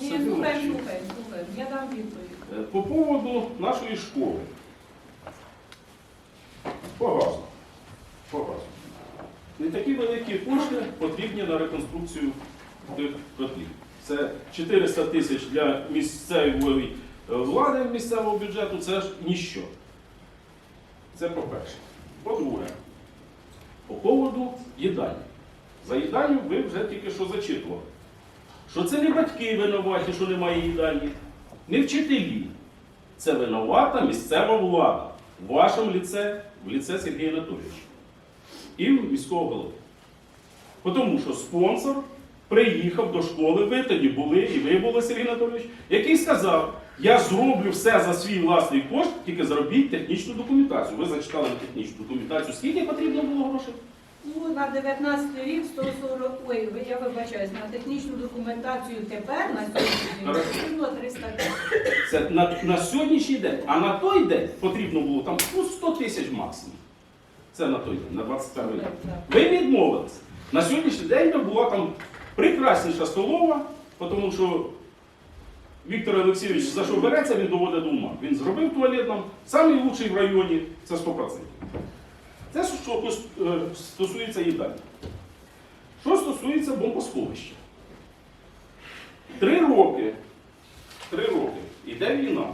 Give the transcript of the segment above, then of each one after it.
Ні, слухаємо, слухаємо. Я дам відповідь. е, По поводу нашої школи. Погано. Погано. Не такі великі кошти потрібні на реконструкцію тих котлів. Це 400 тисяч для місцевої е, влади місцевого бюджету, це ж ніщо. Це по-перше. По-друге, по поводу їдальні. За їдальню ви вже тільки що зачитували. Що це не батьки винуваті, що немає їдальні, не вчителі. Це винувата місцева влада. В вашому ліце, в ліце Сергія Анатолійовича. І в міського голови. Тому що спонсор приїхав до школи, ви тоді були, і ви були, Сергій Анатолійович, який сказав, я зроблю все за свій власний кошт, тільки зробіть технічну документацію. Ви зачитали технічну документацію. Скільки потрібно було грошей? Ну, на 19 рік 140, ой, я вибачаюсь, на технічну документацію тепер, на сьогоднішній день, Хорошо. потрібно 300 тисяч. Це на, на сьогоднішній день. А на той день потрібно було там ну, 100 тисяч максимум. Це на той день, на 21 рік. Ви відмовилися. На сьогоднішній день була там прекрасніша столова, тому що Віктор Олексійович за що береться, він доводить до ума. Він зробив туалет нам, лучший в районі, це 100%. Це що е, стосується їдальні. Що стосується бомбосховища. Три роки, три роки іде війна.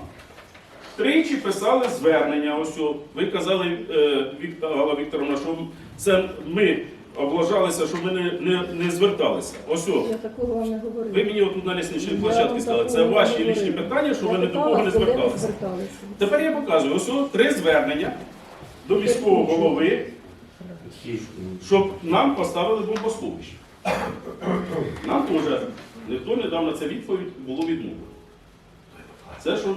Тричі писали звернення. Ось о, ви казали, е, Алла Вікторовна, що це ми облажалися, що ми не, не, не зверталися. Ось о, Я такого вам не говорила. ви мені отут на лісничній площадці сказали, це ваші лічні питання, що Я ви не до кого не зверталися. зверталися. Тепер я показую, ось о, три звернення до міського голови, щоб нам поставили бомбосховище. Нам теж ніхто не дав на це відповідь, було відмовлено. Це що.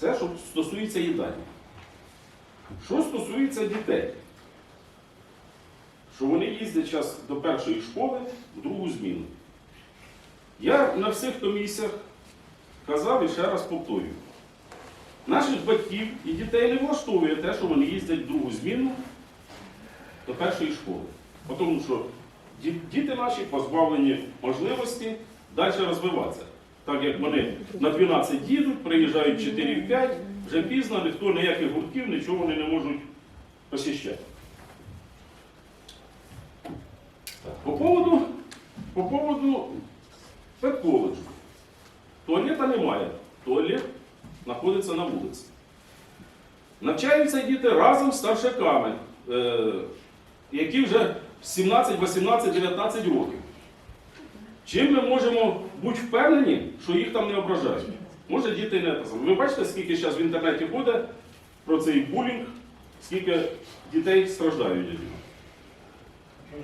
Це що стосується їдальні. Що стосується дітей, що вони їздять зараз до першої школи в другу зміну. Я на всіх комісіях казав і ще раз повторюю. Наших батьків і дітей не влаштовує те, що вони їздять в другу зміну до першої школи. Тому що діти наші позбавлені можливості далі розвиватися. Так як вони на 12 їдуть, приїжджають 4-5, вже пізно, ніхто ніяких гуртків, нічого вони не можуть посіщати. По поводу, по поводу педколеджу. Туалета немає. Туалет знаходиться на вулиці. Навчаються діти разом з старшаками, е, які вже 17, 18, 19 років. Чим ми можемо бути впевнені, що їх там не ображають? Може діти не. Ви бачите, скільки зараз в інтернеті ходить про цей булінг, скільки дітей страждають від нього.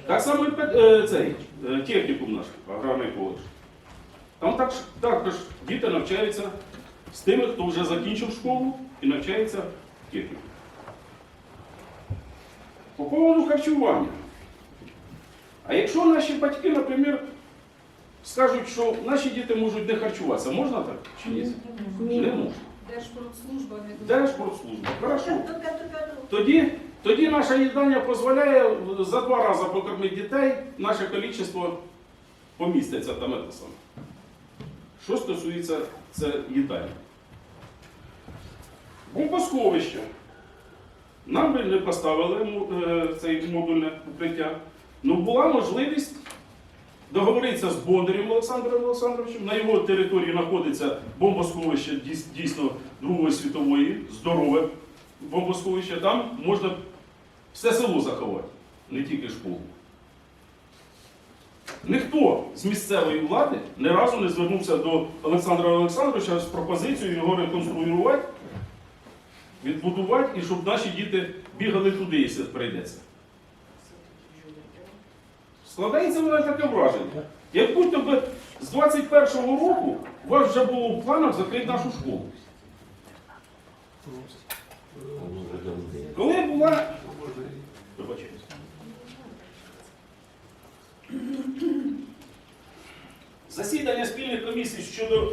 Так само і е, цей е, технікум наш, аграрний коледж. Там так, також діти навчаються з тими, хто вже закінчив школу і навчається в техніку. По поводу харчування. А якщо наші батьки, наприклад, скажуть, що наші діти можуть не харчуватися, можна так чи ні? Ні. Не можна. Держпродслужба не Держпродслужба. Хорошо. Тоді, тоді наша їдання дозволяє за два рази покормити дітей, наше кількість поміститься там це саме. Що стосується це їдання. Бомбосховище. Нам би не поставили е, це модульне укриття. Ну була можливість договоритися з Бондарем Олександром Олександровичем. На його території знаходиться бомбосховище дійсно Другої світової, здорове бомбосховище. Там можна все село заховати, не тільки школу. Ніхто з місцевої влади ні разу не звернувся до Олександра Олександровича з пропозицією його реконструювати, відбудувати і щоб наші діти бігали туди, якщо прийдеться. Складається в мене таке враження. Як будто би з 21-го року у вас вже було в планах закрити нашу школу. Коли була. Вибачаюсь. Засідання спільних комісій щодо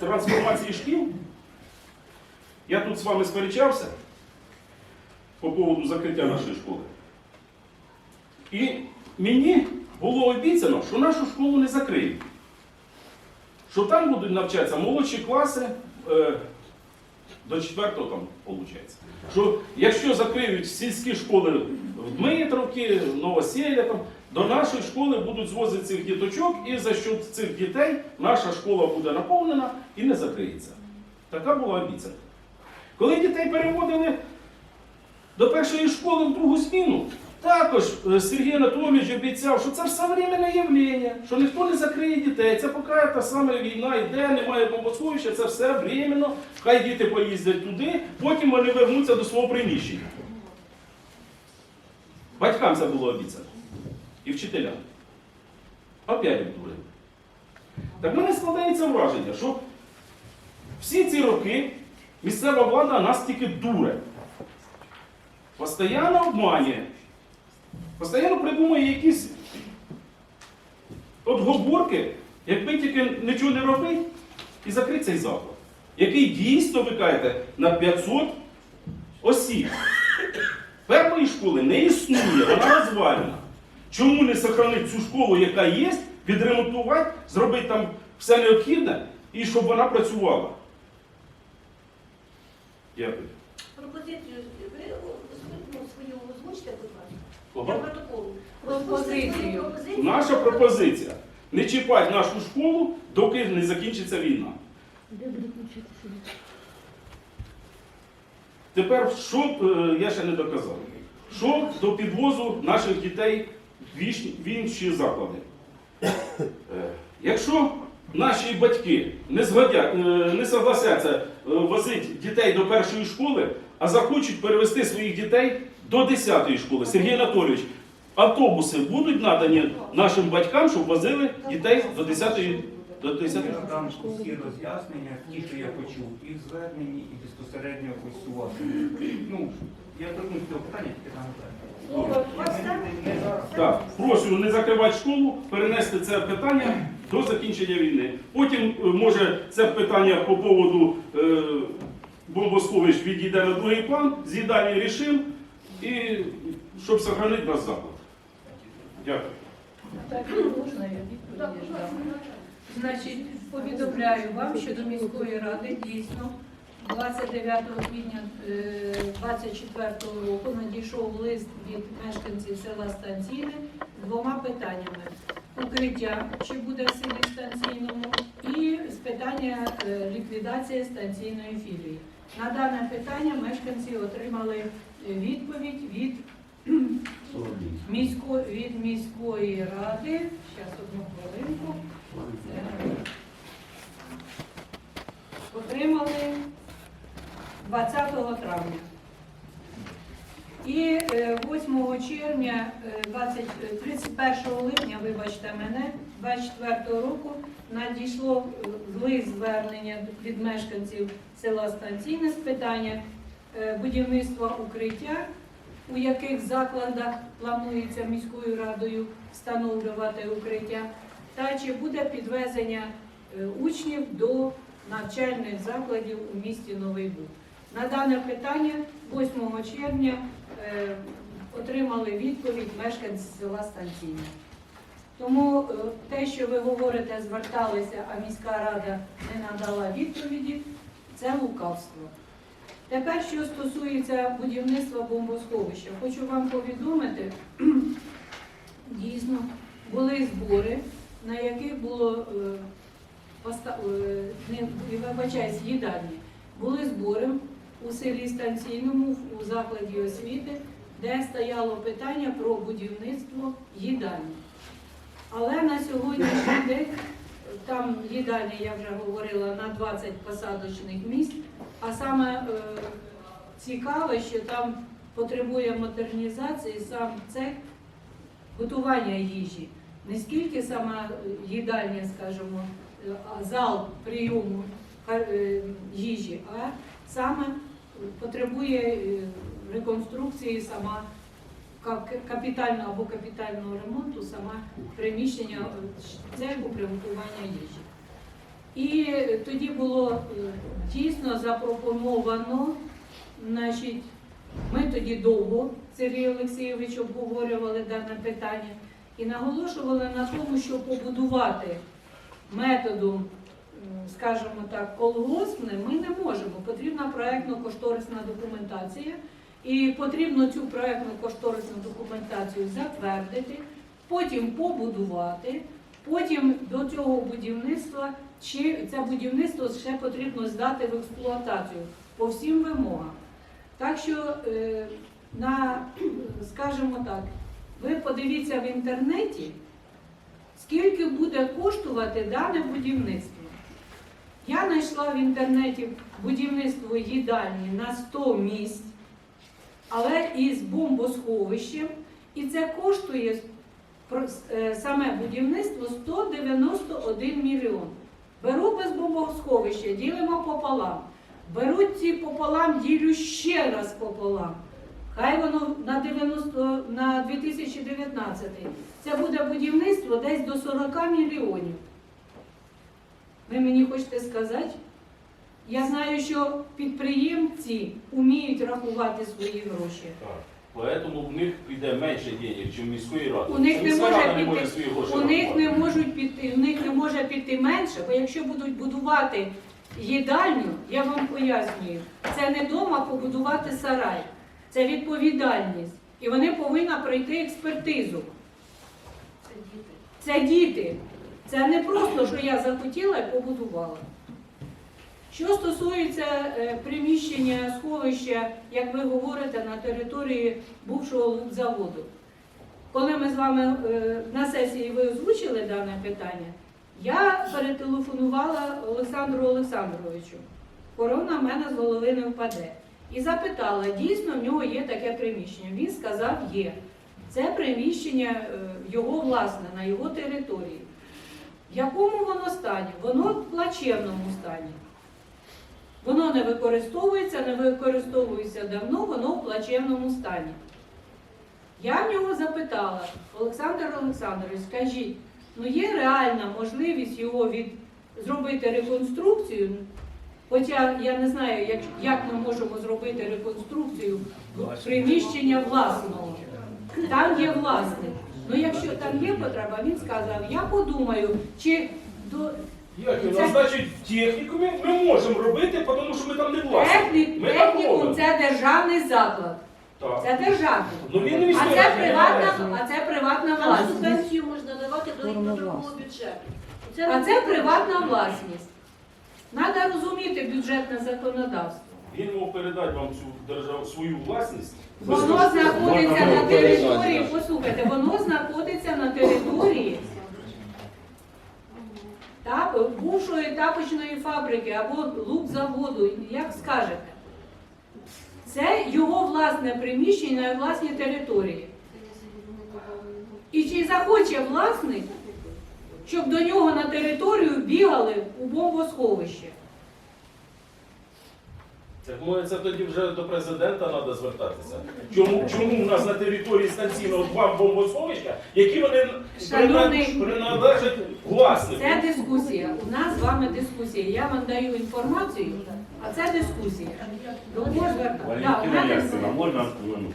трансформації шкіл Я тут з вами сперечався по поводу закриття нашої школи. І мені було обіцяно, що нашу школу не закриють. Що там будуть навчатися молодші класи е, до 4 там, виходить. Що якщо закриють сільські школи в Дмитровці, Новоселя, там, до нашої школи будуть звозити цих діточок, і за счет цих дітей наша школа буде наповнена і не закриється. Така була обіцянка. Коли дітей переводили до першої школи в другу зміну, також е, Сергій Анатолійович обіцяв, що це все временне явлення, що ніхто не закриє дітей. Це поки та саме війна йде, немає бомбосховища, це все временно. Хай діти поїздять туди, потім вони вернуться до свого приміщення. Батькам це було обіцяно. І вчителям. Опять обдурили. Так в мене складається враження, що всі ці роки місцева влада нас тільки дуре. Постоянно обманює. Постоянно придумує якісь отговорки, якби тільки нічого не робити і закрити цей заклад. Який дійсно, ви кажете, на 500 осіб. Певної школи не існує, вона розвалена. Чому не сохранити цю школу, яка є, відремонтувати, зробити там все необхідне і щоб вона працювала? Дякую. Пропозицію ви ну, свою озвучте, будь ласка. Для протоколу. Пропозицію. Наша пропозиція не чіпати нашу школу, доки не закінчиться війна. Тепер, що е, я ще не доказав, що до підвозу наших дітей в інші заклади. Е, Якщо наші батьки не, згодя, е, не согласяться е, возити дітей до першої школи, а захочуть перевести своїх дітей до 10-ї школи, Сергій Анатолійович, автобуси будуть надані нашим батькам, щоб возили дітей до 10-ї до 10 Я дам всі роз'яснення, ті, що я почув, і в зверненні, і безпосередньо ось у вас. Ну, я торкнусь цього питання, тільки там Так, прошу не закривати школу, перенести це питання до закінчення війни. Потім, е, може, це питання по поводу е, бомбосховищ відійде на другий план, з'їдання рішимо, і щоб сохранити наш заклад. Дякую. Так, можна я відповіді? Значить, повідомляю вам, що до міської ради дійсно 29 квітня 24 року надійшов лист від мешканців села Станційне з двома питаннями. Укриття, чи буде в селі станційному, і з питання е, ліквідації станційної філії. На дане питання мешканці отримали е, відповідь від місько, від міської ради. Зараз одну хвилинку. Е, Отримали 20 травня. І е, 8 червня, е, 20, е, 31 липня, вибачте мене, 24 року надійшло е, лист звернення від мешканців села Станційне з питання е, будівництва укриття, у яких закладах планується міською радою встановлювати укриття, та чи буде підвезення е, учнів до навчальних закладів у місті Новий Буг. На дане питання 8 червня е, отримали відповідь мешканці села Станційне. Тому е, те, що ви говорите, зверталися, а міська рада не надала відповіді, це лукавство. Тепер, що стосується будівництва бомбосховища, хочу вам повідомити, дійсно були збори, на яких було е, поста- е, не вибачаюсь, їдальні. Були збори у селі Станційному у закладі освіти, де стояло питання про будівництво їдальні. Але на сьогоднішній день там їдальня, я вже говорила, на 20 посадочних місць. А саме е, цікаве, що там потребує модернізації сам цех готування їжі. Не скільки сама е, їдальня, скажімо, е, зал прийому е, їжі, а саме потребує е, реконструкції сама капітального або капітального ремонту, саме приміщення е, цеху приготування їжі. І тоді було е, дійсно запропоновано, значить, ми тоді довго, Сергій Олексійович, обговорювали дане питання і наголошували на тому, що побудувати методом, скажімо так, колгоспним ми не можемо. Потрібна проектно-кошторисна документація, і потрібно цю проектно-кошторисну документацію затвердити, потім побудувати, потім до цього будівництва чи це будівництво ще потрібно здати в експлуатацію по всім вимогам. Так що, е, на, скажімо так, ви подивіться в інтернеті, скільки буде коштувати дане будівництво. Я знайшла в інтернеті будівництво їдальні на 100 місць, але із бомбосховищем, і це коштує е, саме будівництво 191 мільйон. Беру без бомбосховища, ділимо пополам. Беру ці пополам, ділю ще раз пополам. Хай воно на 90, на 2019. Це буде будівництво десь до 40 мільйонів. Ви мені хочете сказати? Я знаю, що підприємці вміють рахувати свої гроші. Так. Поэтому в них піде менше денег, ніж в міської ради. У них не може не може піти- свої гроші У них не можуть піти, у них не може піти менше, бо якщо будуть будувати їдальню, я вам пояснюю, це не дома побудувати сарай, це відповідальність. І вони повинні пройти експертизу. Це діти. Це діти. Це не просто, що я захотіла і побудувала. Що стосується е, приміщення сховища, як ви говорите, на території бувшого лукзаводу. Коли ми з вами е, на сесії ви озвучили дане питання, я перетелефонувала Олександру Олександровичу. Корона в мене з голови не впаде. І запитала, дійсно в нього є таке приміщення. Він сказав, є. Це приміщення е, його власне, на його території. В якому воно стані? Воно в плачевному стані. Воно не використовується, не використовується давно, воно в плачевному стані. Я в нього запитала, Олександр Олександрович, скажіть, ну є реальна можливість його від зробити реконструкцію? Хоча я не знаю, як, як ми можемо зробити реконструкцію приміщення власного. Там є власник. Ну якщо там є потреба, він сказав, я подумаю, чи до Як його? Це- Значить, техніку ми, ми можемо робити, тому що ми там не власні. технік, Ми технікум це державний заклад. Так. Це державний. Ну він не А це приватна, а це приватна Там власність. субвенцію можна давати до Форма другого бюджету. А це приватна власність. Треба розуміти бюджетне законодавство. Він мав передати вам цю державу свою власність. Воно знаходиться на території, послухайте, воно знаходиться на території тап- бувшої тапочної фабрики або лук-заводу, як скажете. Це його власне приміщення на власній території. І чи захоче власник, щоб до нього на територію бігали у бомбосховище? Так може це тоді вже до президента треба звертатися. Чому, чому у нас на території станційного два бомбосховища, які вони Шановний- прина- приналежать власнику? Це дискусія. У нас з вами дискусія. Я вам даю інформацію, а це дискусія. До кого звертати? Да, у Валентина мене Яковлевна, все. можна хвилину?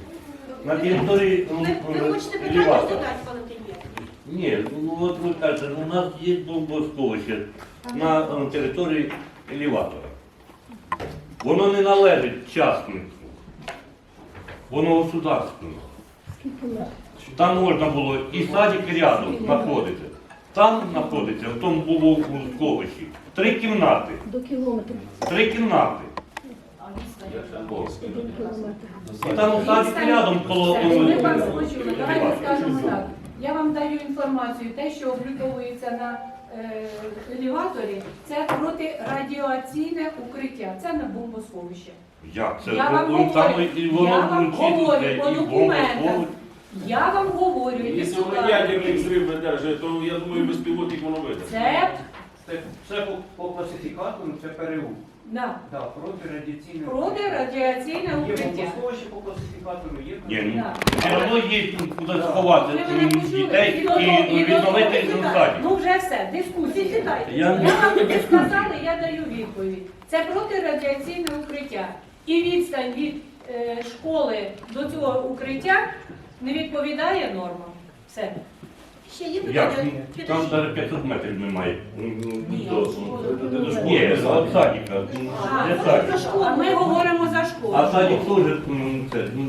На території ну, Ви, ви ну, хочете питання задати, пане прем'єр? Ні, ну от ви кажете, ну, у нас є бомбосховище на е, території елеватора. Воно не належить частнику. Воно государственне. Там можна було і садик рядом знаходиться. Там знаходиться, в тому було сховищі. Три кімнати. До кілометра. Три кімнати. І там садик рядом коло. Ми давайте скажемо так. Я вам даю інформацію, те, що обліковується на е, елеваторі, це протирадіаційне укриття, це не бомбосховище. Як це? Я вам говорю, там і воно я вам говорю і по бомбосховище. документам. Я вам говорю, і Якщо сюди. ядерний взрив видержує, то я думаю, безпілотник воно видержить. Це Це все по, по класифікатору, це ПРУ. Да. Да, протирадіаційне Протирадіаційне Є укриття. бомбосховище по класифікатору, є Ні, ну, Да. все одно є куди сховати Ви мене почули? дітей І до того- і і до того відновити ви ну, читайте. садик. Ну вже все, дискусії. Читайте. Я Я вам не сказали, я даю відповідь. Це протирадіаційне укриття. І відстань від е, школи до цього укриття не відповідає нормам. Все. Ще є Як? питання? Ну, Там Підождіть. навіть 500 метрів немає. Ні, До-. Ні, від садика. А, Де ну, садик? за школу. А ми говоримо за школу. А садик теж м, це. ну,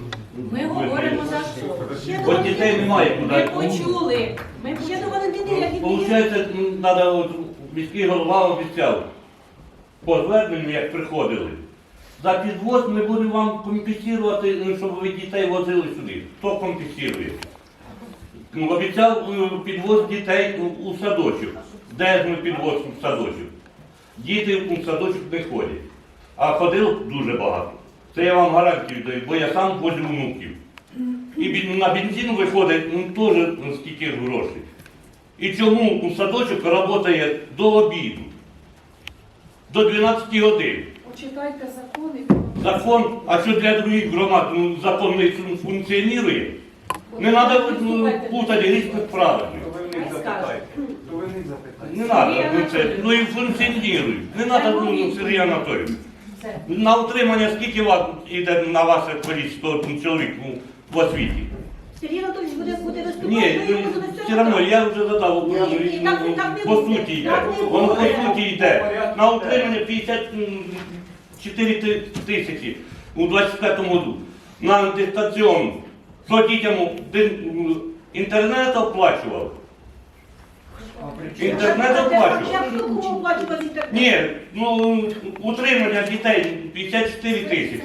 Ми говоримо за школу. Ще От дітей немає Ми почули. Ми Ще до Валентини Ягідної. Получається, треба, от міський голова обіцяв по зверненню, як приходили. За підвоз ми будемо вам компенсувати, ну, щоб ви дітей возили сюди. Хто компенсує? Ну, обіцяв е, підвоз дітей у- садочок. Де ж ми підвозимо в садочок? Діти у садочок не ходять. А ходило дуже багато. Це я вам гарантію даю, бо я сам возю внуків. І на бензин виходить ну, теж ну, скільки грошей. І чому у садочок працює до обіду, до 12 годин. Почитайте закони. Закон, а що для других громад ну, закон не функціонує? Не треба ну, путати різних правил. То ви в них запитайте. То ви в них запитайте. Не треба, ну, це, ну і функціонує. Не треба, ну, Сергій Анатолійович. На утримання скільки вас йде на ваше количество чоловік ну, в освіті? Сергій Анатолійович буде, буде виступати. Ні, ну, все одно, я вже задав вопрос, Ні, ні, так- так не по буде. суті йде. Так не Воно по буде. суті йде. На утримання 54 ти- тисячі у 25 году. На дистанційну. Що дітям інтернет оплачував? Інтернет оплачував. хто? Ні, ну утримання дітей 54 тисячі.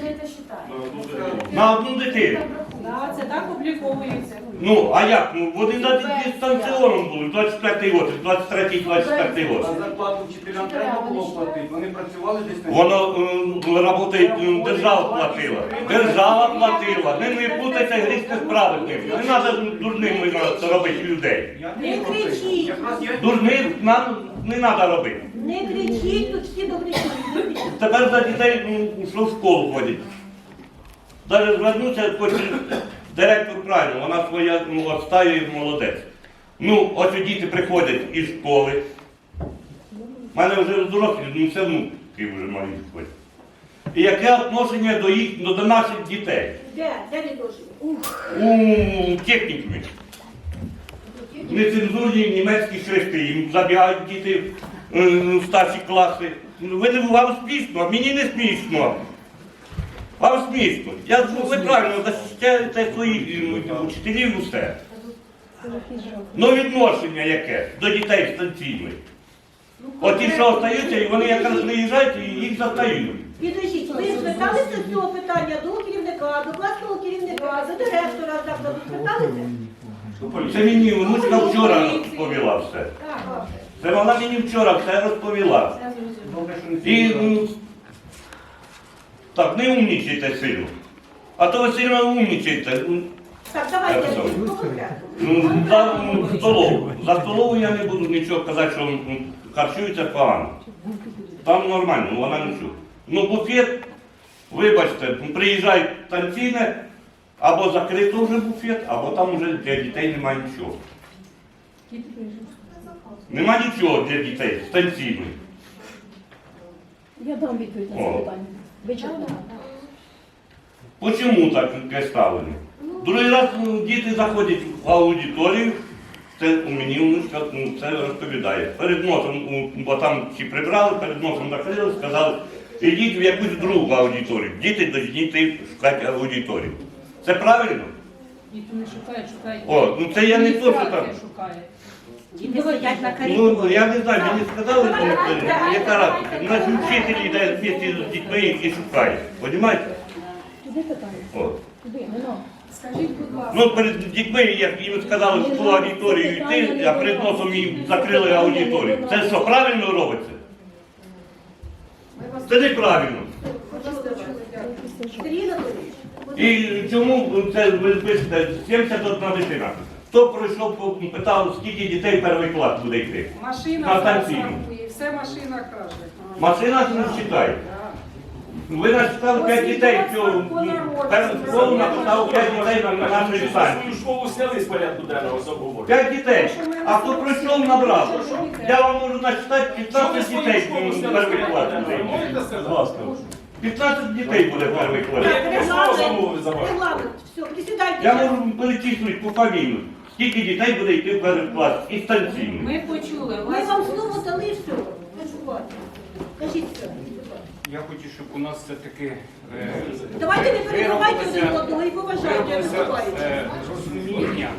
На одну дитину. Да, це так обліковується. Ну, а як? Ну, вони на дистанційному були, 25 год, 23 24 А год. зарплату вчителям треба було платити. Вони працювали десь на Воно працює, е, держава платила. Держава платила. Не, не путайте грішних праведних. Не треба дурними на- робити людей. Я Не кричіть. Якраз я Дурних нам не треба робити. Не кричіть, тут всі добрі люди. Тепер за дітей ну, що в школу ходять. Навіть звернуся, хоч директор правильно, вона своя ну, отстаює молодець. Ну, ось діти приходять із школи. У мене вже дорослі, ну все внуки вже мають ходять. І яке відношення до їх, до, до наших дітей? Де? Де відношення? У технікумі. Нецензурні німецькі шрифти, їм забігають діти е, в старші класи. Ну, Ви не вам смішно, а мені не смішно. Вам смішно. Я ну, ви правильно захищаєте своїх е, учителів і все. Ну відношення яке до дітей станційних. От ті, що остаються, і вони якраз приїжджають і їх застають. Підождіть, ви зверталися з цього питання до керівника, до класного керівника, до директора закладу. Зверталися? Це мені внучка вчора розповіла все. Це вона мені вчора все розповіла. І м, так, не умнічайте сильно. А то ви сильно умнічаєте. Так, давайте по конкрету. Ну, за столову. За столову я не буду нічого казати, що харчується погано. Там нормально, вона нічого. Ну, буфет, вибачте, приїжджають танційне, або закрито вже буфет, або там вже для дітей немає нічого. Нема нічого для дітей станційних. Я дам відповідь на О. це питання. Вичерпно. Почому так таке ставлення? Другий раз ну, діти заходять в аудиторію, це у мені внучка ну, це розповідає. Перед носом, ну, бо там всі прибрали, перед носом закрили, сказали, ідіть в якусь другу аудиторію. Діти йти шукати аудиторію. Це правильно? Ніхто не шукає, шукає. О, ну це я не то, що там. Шукає. Діти сидять на Ну, я не знаю, мені сказали, ну, яка разниця. У нас вчитель йде вместе з дітьми і шукає. Понімаєте? Туди питання. О. Туди, Нино. Скажіть, будь ласка, Ну, перед дітьми, як їм сказали в ту аудиторію йти, а перед носом їм закрили аудиторію. Це що, правильно робиться? Це неправильно. Сергій Анатолійович, І чому це ви пишете 71 дитина? Хто пройшов, питав, скільки дітей перший клас буде йти? машина На зараз все машина каже. Машина ж не вважає. Ви насчитали 5 дітей в цьому. Школу написав 5 дітей на нашій станції. Свою школу сняли з порядку денного з обговорення. 5 дітей. А хто пройшов, набрав. Я вам можу насчитати 15 дітей в перший клас. Можете Будь сказати? ласка. 15 дітей буде в перший клас. Я можу перечислити по фамілію. Скільки дітей буде йти в перший клас і станційно. Ми почули Ми вас. вам слово дали все. Почувати. Кажіть все. Я хочу, щоб у нас все-таки е, Давайте не перебивайте один виробилося- одного і поважайте виробилося, виступаючих. е, розуміння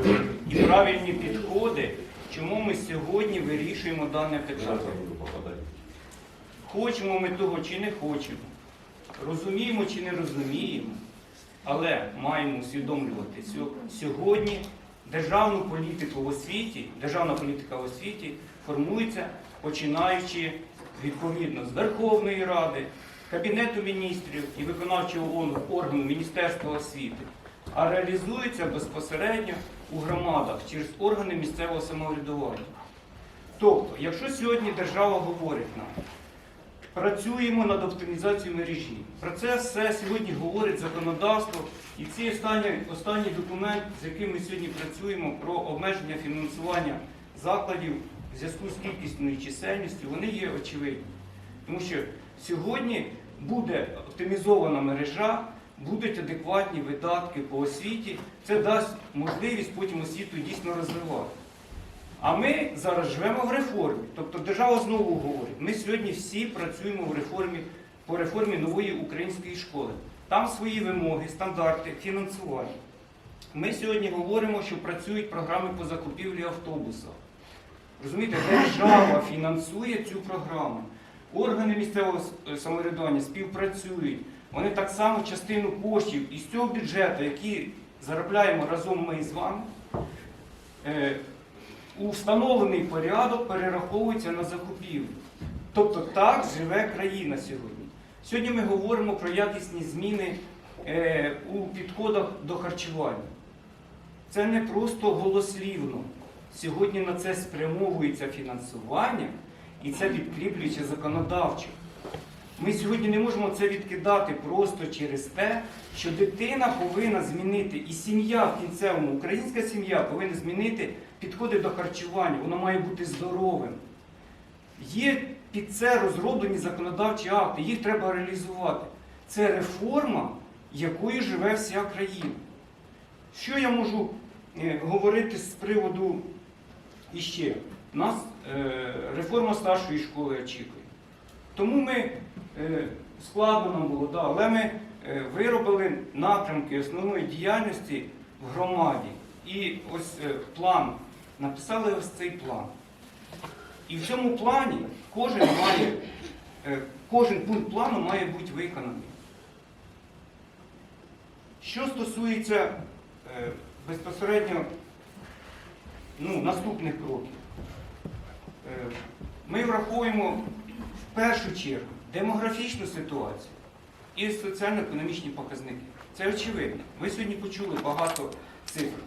і правильні підходи, чому ми сьогодні вирішуємо дане питання. Хочемо ми того чи не хочемо, розуміємо чи не розуміємо, але маємо усвідомлювати що сьогодні державну політику в освіті, державна політика в освіті формується починаючи відповідно з Верховної Ради, Кабінету міністрів і виконавчого органу Міністерства освіти, а реалізується безпосередньо у громадах через органи місцевого самоврядування. Тобто, якщо сьогодні держава говорить нам, працюємо над оптимізацією мережі. Про це все сьогодні говорить законодавство. І цей останній, останній документ, з яким ми сьогодні працюємо, про обмеження фінансування закладів в зв'язку з кількісною чисельністю, вони є очевидні. Тому що сьогодні буде оптимізована мережа, будуть адекватні видатки по освіті. Це дасть можливість потім освіту дійсно розвивати. А ми зараз живемо в реформі. Тобто держава знову говорить, ми сьогодні всі працюємо в реформі по реформі нової української школи. Там свої вимоги, стандарти, фінансування. Ми сьогодні говоримо, що працюють програми по закупівлі автобуса. Розумієте, держава фінансує цю програму. Органи місцевого самоврядування співпрацюють. Вони так само частину коштів із цього бюджету, який заробляємо разом ми з вами, е, у встановлений порядок перераховується на закупівлю. Тобто так живе країна сьогодні. Сьогодні ми говоримо про якісні зміни е, у підходах до харчування. Це не просто голослівно. Сьогодні на це спрямовується фінансування і це підкріплюється законодавчо. Ми сьогодні не можемо це відкидати просто через те, що дитина повинна змінити, і сім'я в кінцевому, українська сім'я повинна змінити підходи до харчування, воно має бути здоровим. Є під це розроблені законодавчі акти, їх треба реалізувати. Це реформа, якою живе вся країна. Що я можу е, говорити з приводу іще? Нас е, реформа старшої школи очікує. Тому ми е, складно нам було, да, але ми виробили напрямки основної діяльності в громаді. І ось план, написали ось цей план. І в цьому плані кожен має, е, кожен пункт плану має бути виконаний. Що стосується е, безпосередньо ну, наступних кроків, Е, ми враховуємо в першу чергу демографічну ситуацію і соціально-економічні показники. Це очевидно. Ви сьогодні почули багато цифр.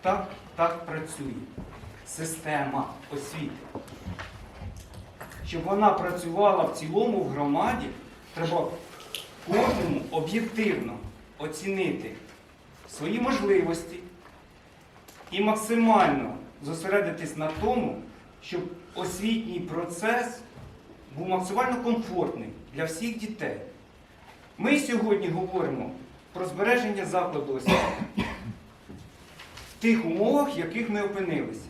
Так, так працює система освіти. Щоб вона працювала в цілому в громаді, треба кожному об'єктивно оцінити свої можливості і максимально зосередитись на тому, щоб освітній процес був максимально комфортний для всіх дітей. Ми сьогодні говоримо про збереження закладу освіти тих умовах, в яких ми опинилися.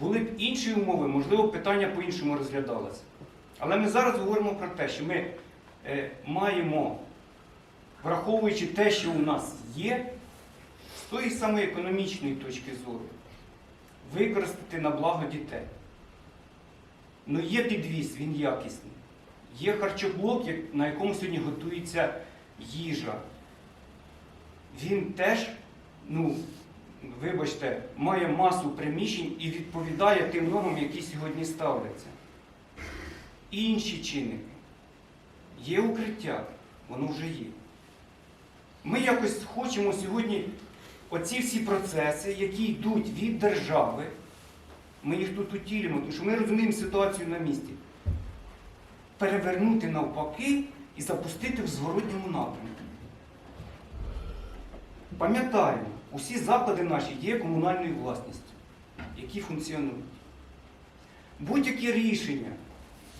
Були б інші умови, можливо, питання по-іншому розглядалося. Але ми зараз говоримо про те, що ми е, маємо, враховуючи те, що у нас є, з тої самої економічної точки зору, використати на благо дітей. Ну є підвіз, він якісний. Є харчоблок, на якому сьогодні готується їжа. Він теж, ну, вибачте, має масу приміщень і відповідає тим нормам, які сьогодні ставляться. Інші чинники. Є укриття, воно вже є. Ми якось хочемо сьогодні оці всі процеси, які йдуть від держави, ми їх тут утілюємо, тому що ми розуміємо ситуацію на місці. перевернути навпаки і запустити в зворотньому напрямку. Пам'ятаємо, усі заклади наші є комунальною власністю, які функціонують. Будь-які рішення,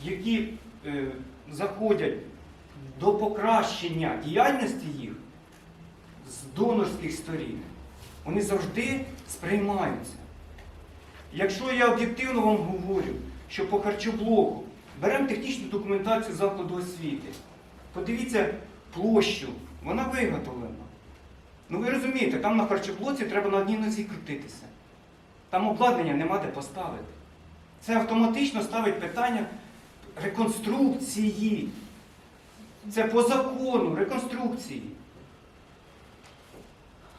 які е, заходять до покращення діяльності їх з донорських сторін, вони завжди сприймаються. Якщо я об'єктивно вам говорю, що по харчоблоку беремо технічну документацію закладу освіти, подивіться площу, вона виготовлена. Ну ви розумієте, там на харчоблоці треба на одній нозі крутитися. Там обладнання нема де поставити. Це автоматично ставить питання реконструкції. Це по закону реконструкції.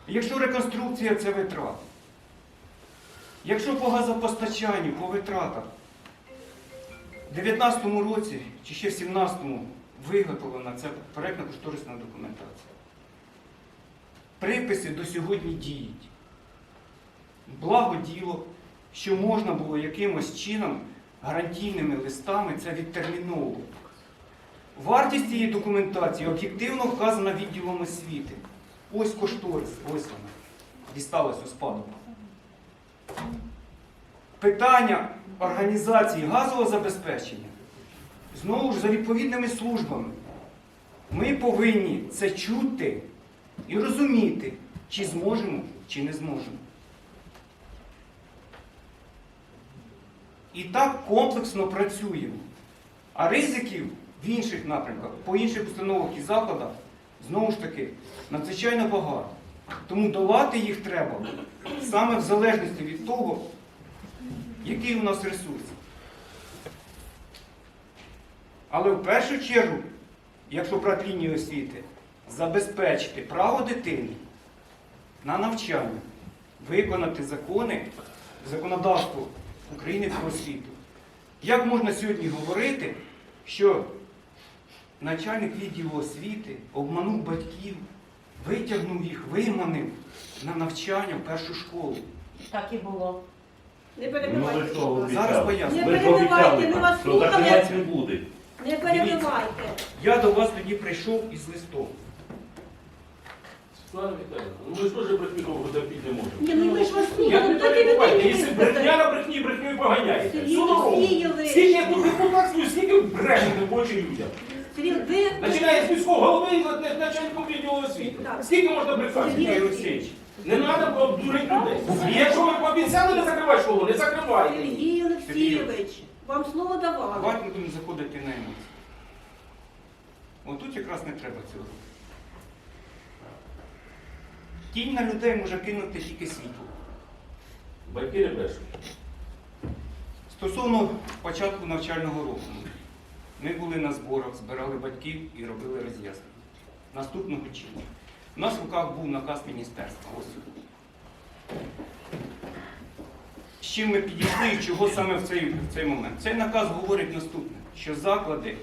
Якщо реконструкція це витрати, якщо по газопостачанню, по витратах, в 2019 році чи ще в 2017 виготовлена ця проєктна кошторисна документація. Приписи до сьогодні діють. Благо діло, що можна було якимось чином гарантійними листами це відтерміновувати. Вартість цієї документації об'єктивно вказана відділом освіти. Ось кошторис, ось вона. Дісталась у спадок. Питання організації газового забезпечення знову ж за відповідними службами. Ми повинні це чути і розуміти, чи зможемо, чи не зможемо. І так комплексно працюємо. А ризиків в інших напрямках, по інших установах і закладах, знову ж таки, надзвичайно багато. Тому долати їх треба саме в залежності від того, який у нас ресурс. Але в першу чергу, якщо брати лінію освіти, забезпечити право дитини на навчання, виконати закони, законодавство України про освіту. Як можна сьогодні говорити, що начальник відділу освіти обманув батьків, витягнув їх, виманив на навчання в першу школу? Так і було. Не Ну перебивайте. що. Зараз поясню. Не перебивайте, ми вас що слухали. не буде. Не перебивайте. Я до вас тоді прийшов із листом. Світлана Віталіївна, ну ми ж теж брехню довго терпіти не можемо. Ні, ну ми ж вас Я слухали, не так і перебувайте, якщо брехня на брехні, брехню і поганяєте. Сергій Що дорогу? Скільки я тут депутатствую, скільки брешете в очі людям. Сергій, ви... Починає з міського голови і на- начальником відділу освіти. Так. Скільки можна брехати? Сергій Сергій Олексійович, Не треба обдурити людей. Якщо ви пообіцяли не закривати школу, не закривайте. Сергій Олексійович, вам слово давали. давайте не будемо заходити на емоції. Отут якраз не треба цього. робити. Тінь на людей може кинути тільки світло. Батьки не брешуть. Стосовно початку навчального року, ми були на зборах, збирали батьків і робили роз'яснення. Наступного чину. У нас в руках був наказ міністерства. Ось. З чим ми підійшли і чого саме в цей, в цей момент? Цей наказ говорить наступне, що заклади,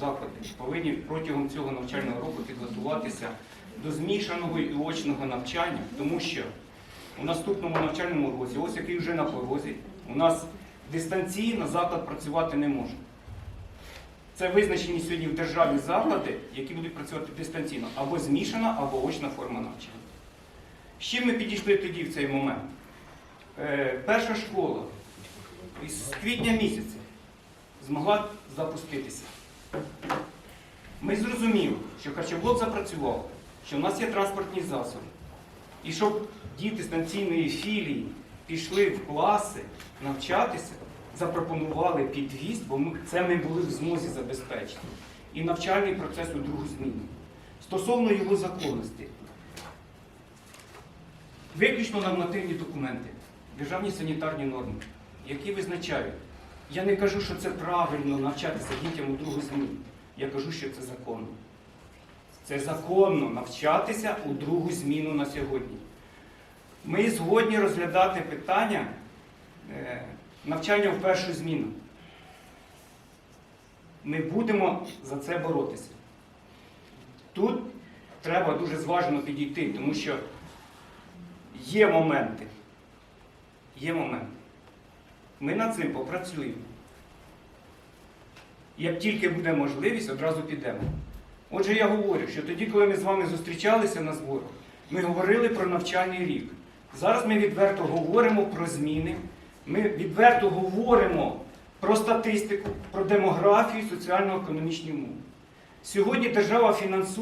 заклади повинні протягом цього навчального року підготуватися до змішаного і очного навчання, тому що у наступному навчальному році, ось який вже на порозі, у нас дистанційно заклад працювати не може. Це визначені сьогодні в державі заклади, які будуть працювати дистанційно, або змішана, або очна форма навчання. З чим ми підійшли тоді в цей момент? Е, перша школа з квітня місяця змогла запуститися. Ми зрозуміли, що харчоблок запрацював, що в нас є транспортні засоби. І щоб діти станційної філії пішли в класи навчатися, запропонували підвіз, бо ми, це ми були в змозі забезпечити. І навчальний процес у другу зміну. Стосовно його законності, виключно нормативні документи, державні санітарні норми, які визначають. Я не кажу, що це правильно навчатися дітям у другу зміну. Я кажу, що це законно. Це законно навчатися у другу зміну на сьогодні. Ми згодні розглядати питання е, навчання в першу зміну. Ми будемо за це боротися. Тут треба дуже зважено підійти, тому що є моменти. Є моменти. Ми над цим попрацюємо. Як тільки буде можливість, одразу підемо. Отже, я говорю, що тоді, коли ми з вами зустрічалися на зборах, ми говорили про навчальний рік. Зараз ми відверто говоримо про зміни, ми відверто говоримо про статистику, про демографію, соціально-економічні умови. Сьогодні держава фінансує.